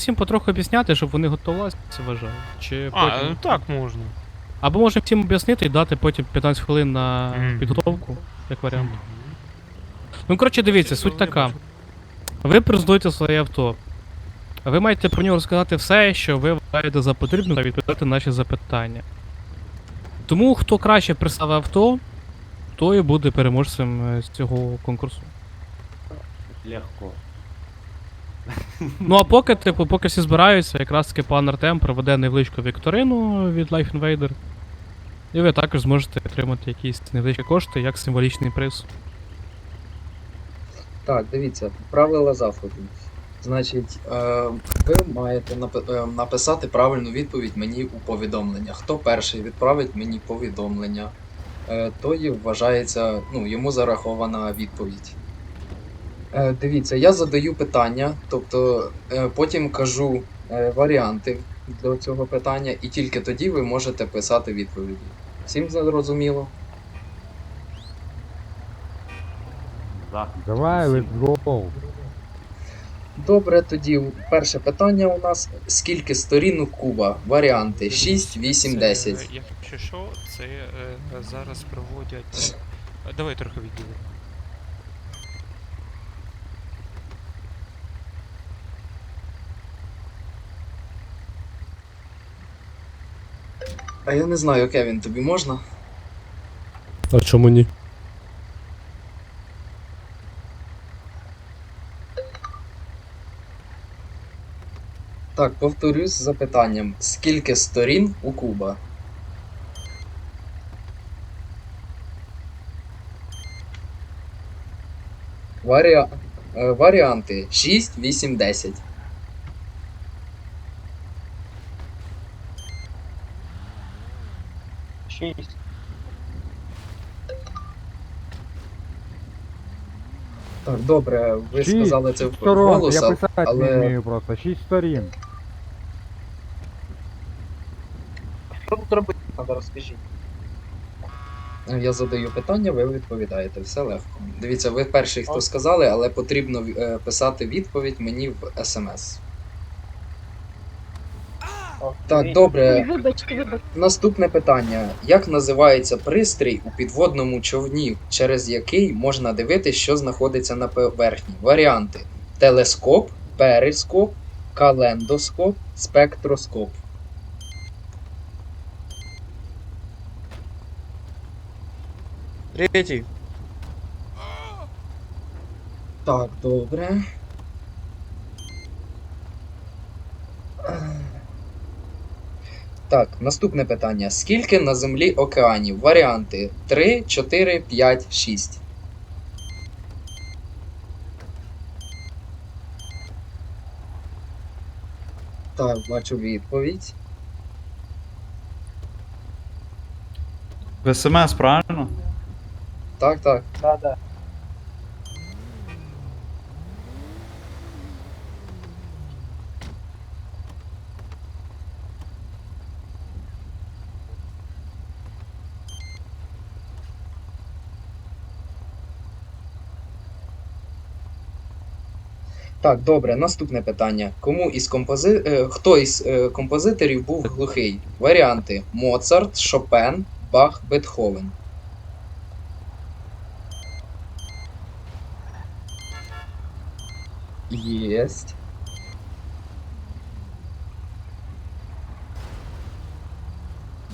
всім потроху об'ясняти, щоб вони готувалися, вважаю. Чи А, потім... ну так можна. Або можемо всім об'яснити і дати потім 15 хвилин на Мгм. підготовку, як варіант. Ну, коротше, дивіться, суть така. Ви презентуєте своє авто. Ви маєте про нього розказати все, що ви вважаєте за потрібне та відповідати на наші запитання. Тому хто краще представив авто, той і буде переможцем е, з цього конкурсу. Легко. Ну а поки, типу, поки всі збираються, якраз таки пан Артем проведе невеличку вікторину від Life Invader. І ви також зможете отримати якісь невеличкі кошти як символічний приз. Так, дивіться, правила заходу. Значить, е, ви маєте е, написати правильну відповідь мені у повідомлення. Хто перший відправить мені повідомлення, е, той вважається, ну, йому зарахована відповідь. Е, дивіться, я задаю питання, тобто е, потім кажу е, варіанти до цього питання, і тільки тоді ви можете писати відповіді. Всім зрозуміло? Да. Давай, let's go. Добре, тоді перше питання у нас: скільки сторін у куба? Варіанти 6, 8, 10. Це, е, Якщо що, це зараз проводять. Давай трохи відділимо. А я не знаю, Кевін, тобі можна? А чому ні? Так, повторюсь з запитанням: скільки сторін у куба? Варіа... е, Варіанти 6, 8, 10. Шість. Так, добре, ви Шість сказали це Сторон, вголос, я а- писати не але вмію просто. Шість сторін. Що тут робити? Треба розкажіть. я задаю питання, ви відповідаєте. Все легко. Дивіться, ви перший, хто сказали, але потрібно е, писати відповідь мені в смс. Так, добре. Вибачте, вибачте. Наступне питання: як називається пристрій у підводному човні, через який можна дивитися, що знаходиться на поверхні? Варіанти: телескоп, перископ, календоскоп, спектроскоп. Третій. Так, добре. Так, наступне питання. Скільки на землі океанів? Варіанти 3, 4, 5, 6. Так, бачу відповідь. В СМС, правильно? Так, так. Да, да. Так, добре, наступне питання. Кому із компози... е, Хто із е, композиторів був глухий? Варіанти: Моцарт, Шопен, Бах, Бетховен. Єсть.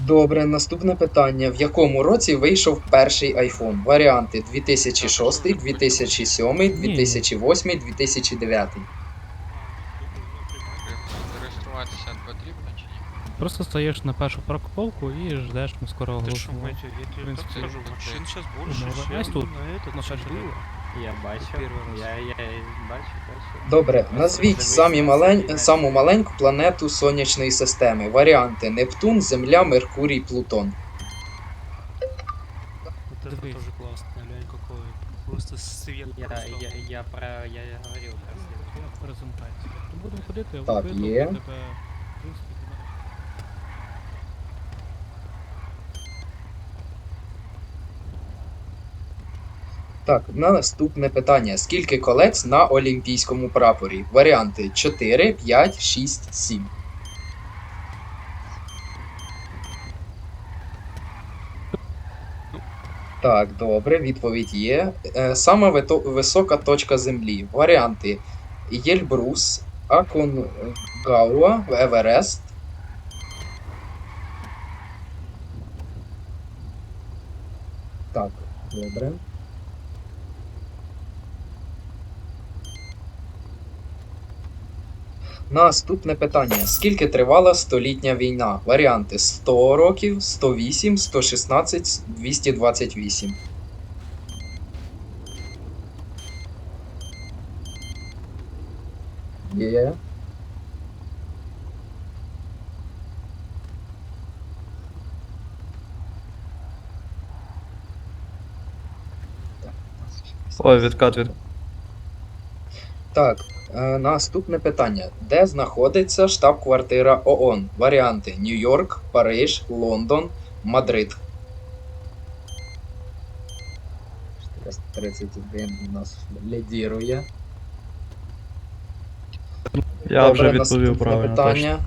Добре, наступне питання. В якому році вийшов перший iPhone? Варіанти 2006, 2007, 2008, 2009. Зареєструватися потрібно чи ні? Просто стаєш на першу парковку і ждеш, ми скоро Ти що, оголосимо. Митя, я тобі принципі, так скажу, машин зараз більше, а ще тут, на этот, на. Я раз. Я, я, я бачу, бачу. Добре, назвіть самі малень... саму маленьку планету сонячної системи. Варіанти: Нептун, Земля, Меркурій, Плутон. Вот это тоже классно, какой. Просто свет. Я, просто. я, я про, я говорил про свет. будемо ходити, Так, є. тебе, в принципі, Так, наступне питання. Скільки колець на олімпійському прапорі? Варіанти 4, 5, 6, 7. Так, добре, відповідь є. Е, вито- висока точка Землі. Варіанти Єльбрус, Аконгауа, Еверест. Так, добре. Наступне питання. Скільки тривала столітня війна? Варіанти 100 років, 108, 116, 228. Є. Ой, відкат від. Так, е, наступне питання. Де знаходиться штаб-квартира ООН? Варіанти: Нью-Йорк, Париж, Лондон, Мадрид. 431 у нас лідірує. Я вже відповів правильно. Питання.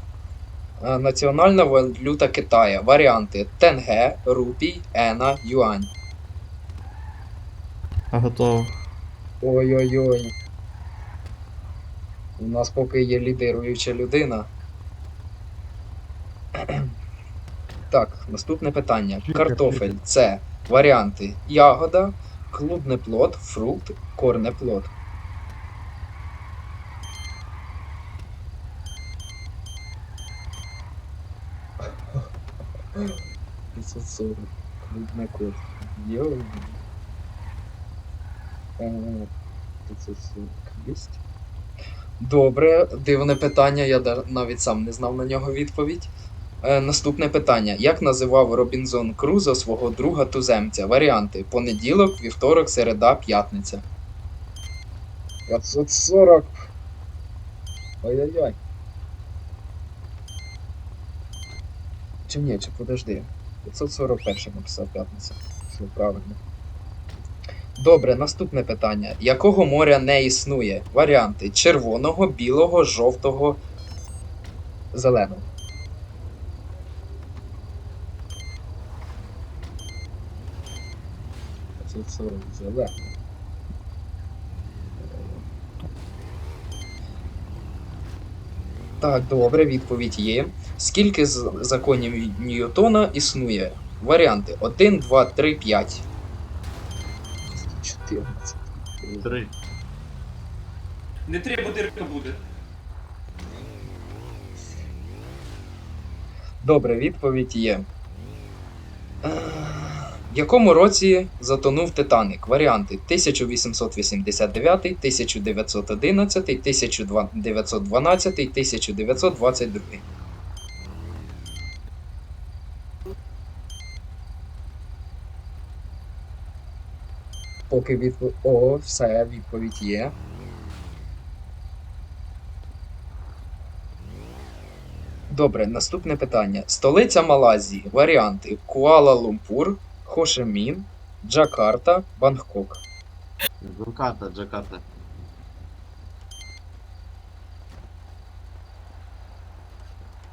Е, Національна валюта Китая. Варіанти: Тенге, Рупій, Ена, Юань. Готово. Ой-ой-ой. У нас поки є лідируюча людина. Так, наступне питання. Картофель це варіанти ягода, клубнеплод, фрукт, корнеплод. Клубный код. Йоу. Е, 540 есть. Добре, дивне питання, я навіть сам не знав на нього відповідь. Е, наступне питання. Як називав Робінзон Крузо свого друга туземця? Варіанти: понеділок, вівторок, середа, п'ятниця. 540. Ой-ой-ой. Чи ні, чи подожди. 541 написав п'ятниця. Все правильно. Добре, наступне питання. Якого моря не існує? Варіанти: червоного, білого, жовтого, зеленого. Це 40 зеленого. Так, добре, відповідь є. Скільки з законів Ньютона існує? Варіанти: 1, 2, 3, 5. 14. Три. Не треба дирка буде. Добре, відповідь є. Е, В якому році затонув Титанік? Варіанти 1889, 1911, 1912, 1922. Поки відповідь. О, все, відповідь є. Добре, наступне питання. Столиця Малайзії. Варіанти: Куала-Лумпур, Хошимін, Джакарта, Бангкок. Джакарта, Джакарта.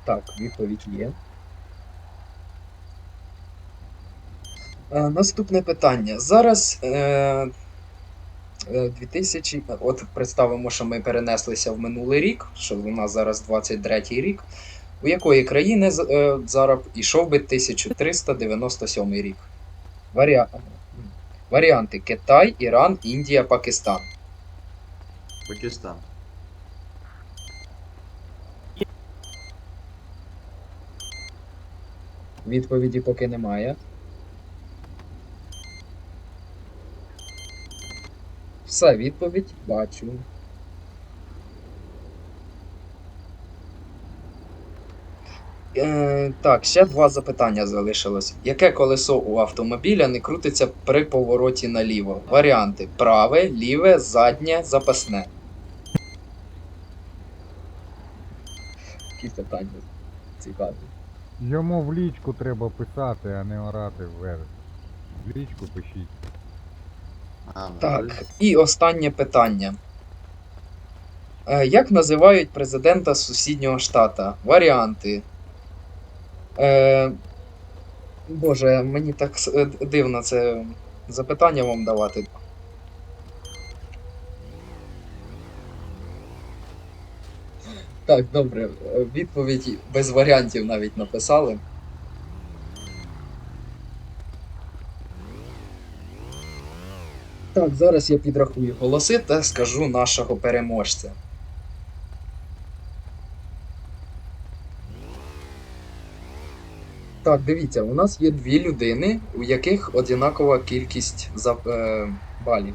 Так, відповідь є. Наступне питання. Зараз е, е, 2000. От представимо, що ми перенеслися в минулий рік, що у нас зараз 23 рік. У якої країни е, зараз ішов би 1397 рік? Варіа... Варіанти Китай, Іран, Індія, Пакистан. Пакистан. Відповіді поки немає. Все, відповідь бачу. Е, так, ще два запитання залишилось. Яке колесо у автомобіля не крутиться при повороті наліво? Варіанти: праве, ліве, заднє, запасне. Які питання цікаві. Йому в лічку треба писати, а не орати вверх. В лічку пишіть. А, Так, і останнє питання. Е, Як називають президента сусіднього штата? Варіанти. Е, Боже, мені так е, дивно це запитання вам давати. Так, добре. Е, Відповідь без варіантів навіть написали. Так, зараз я підрахую голоси та скажу нашого переможця. Так, дивіться, у нас є дві людини, у яких одинакова кількість е, балів.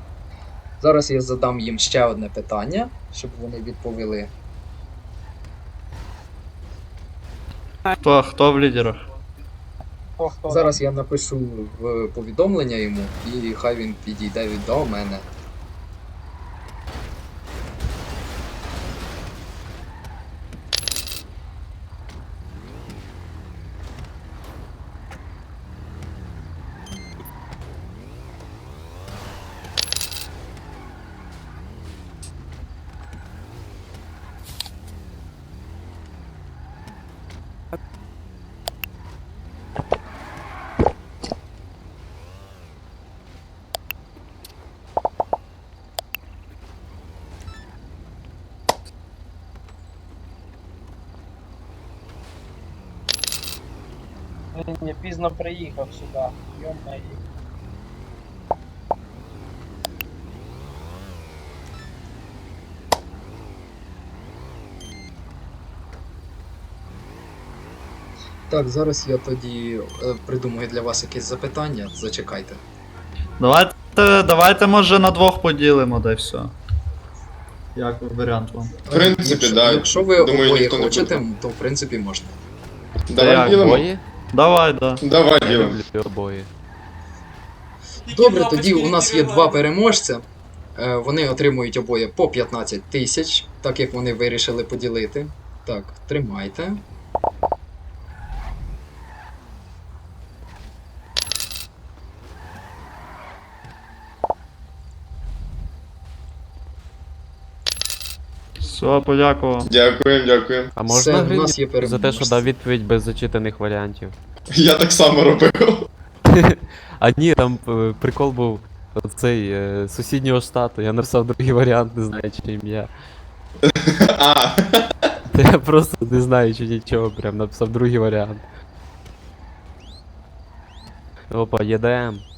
Зараз я задам їм ще одне питання, щоб вони відповіли. Хто, хто в лідерах? Зараз я напишу в повідомлення йому, і хай він підійде від- до мене. Він не пізно приїхав сюди. Йомай. Так, зараз я тоді е, придумаю для вас якесь запитання. Зачекайте. Давайте, давайте може на двох поділимо, де все. Як варіант вам? В принципі, якщо, да. Якщо ви Думаю, обоє ніхто не хочете, то в принципі можна. Давай як, ділимо. Давай, да. Давай обоє. Добре, тоді у нас є два переможця. Е, Вони отримують обоє по 15 тисяч, так як вони вирішили поділити. Так, тримайте. Все, подякував. Дякуємо, дякуємо. А Все, можна в нас є за те, що переможці. дав відповідь без зачитаних варіантів? Я так само робив. А ні, там е, прикол був цей е, сусіднього штату, я написав другий варіант, не знаю чи ім'я. А, Та я просто не знаю чи нічого, прям написав другий варіант. Опа, ЄДМ.